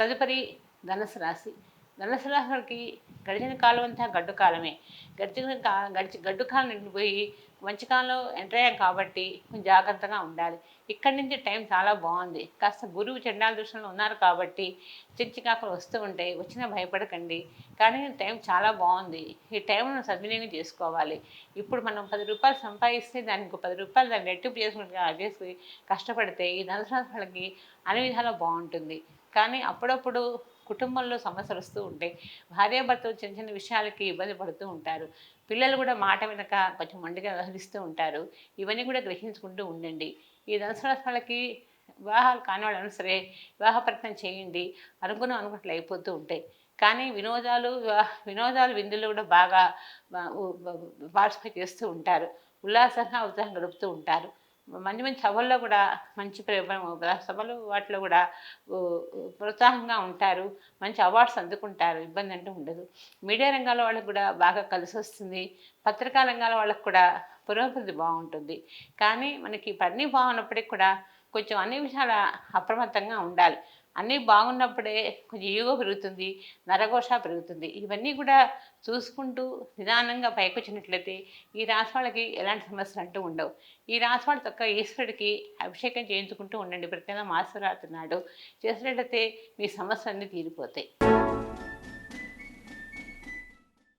తదుపరి ధనుసు రాశి. ధనుసు గడిచిన కాలం అంతా గడ్డు కాలమే. గడిచిన కా గడిచి గడ్డు కాలం నిండిపోయి మంచి కాలంలో ఎంటర్ అయ్యాం కాబట్టి కొంచెం జాగ్రత్తగా ఉండాలి. ఇక్కడి నుంచి టైం చాలా బాగుంది. కాస్త గురువు చెండాల దృష్టిలో ఉన్నారు కాబట్టి చిచ్చికాకులు వస్తూ ఉంటాయి వచ్చినా భయపడకండి. కానీ టైం చాలా బాగుంది. ఈ టైంను సద్వినియోగం చేసుకోవాలి. ఇప్పుడు మనం పది రూపాయలు సంపాదిస్తే దానికి పది రూపాయలు దాన్ని రెట్టింపు చేసుకుంటే చేసి కష్టపడితే ఈ ధనుసు వాళ్ళకి అన్ని విధాలు బాగుంటుంది. కానీ అప్పుడప్పుడు కుటుంబంలో సమస్యలు వస్తూ ఉంటాయి. భార్యాభర్తలు చిన్న చిన్న విషయాలకి ఇబ్బంది పడుతూ ఉంటారు. పిల్లలు కూడా మాట వెనక కొంచెం మండిగా వ్యవహరిస్తూ ఉంటారు. ఇవన్నీ కూడా గ్రహించుకుంటూ ఉండండి. ఈ ధనుసు వివాహాలు కాని వాళ్ళైనా సరే వివాహ ప్రయత్నం చేయండి. అనుకున్న అనుకున్నట్లు అయిపోతూ ఉంటాయి. కానీ వినోదాలు వినోదాలు విందులు కూడా బాగా పార్టిసిపేట్ చేస్తూ ఉంటారు. ఉల్లాసంగా ఉత్సాహం గడుపుతూ ఉంటారు. మంచి మంచి సభల్లో కూడా మంచి సభలు వాటిలో కూడా ప్రోత్సాహంగా ఉంటారు. మంచి అవార్డ్స్ అందుకుంటారు. ఇబ్బంది అంటూ ఉండదు. మీడియా రంగాల వాళ్ళకి కూడా బాగా కలిసి వస్తుంది. పత్రికా రంగాల వాళ్ళకి కూడా పురోగతి బాగుంటుంది. కానీ మనకి అన్నీ బాగున్నప్పటికి కూడా కొంచెం అన్ని విషయాల అప్రమత్తంగా ఉండాలి. అన్నీ బాగున్నప్పుడే కొంచెం ఈగో పెరుగుతుంది నరఘోష పెరుగుతుంది. ఇవన్నీ కూడా చూసుకుంటూ నిదానంగా పైకొచ్చినట్లయితే ఈ రాశి వాళ్ళకి ఎలాంటి సమస్యలు అంటూ ఉండవు. ఈ రాశి వాళ్ళ తొక్క ఈశ్వరుడికి అభిషేకం చేయించుకుంటూ ఉండండి. ప్రత్యేకంగా మాసరాత్రి నాడు చేసినట్లయితే మీ సమస్యలన్నీ తీరిపోతాయి.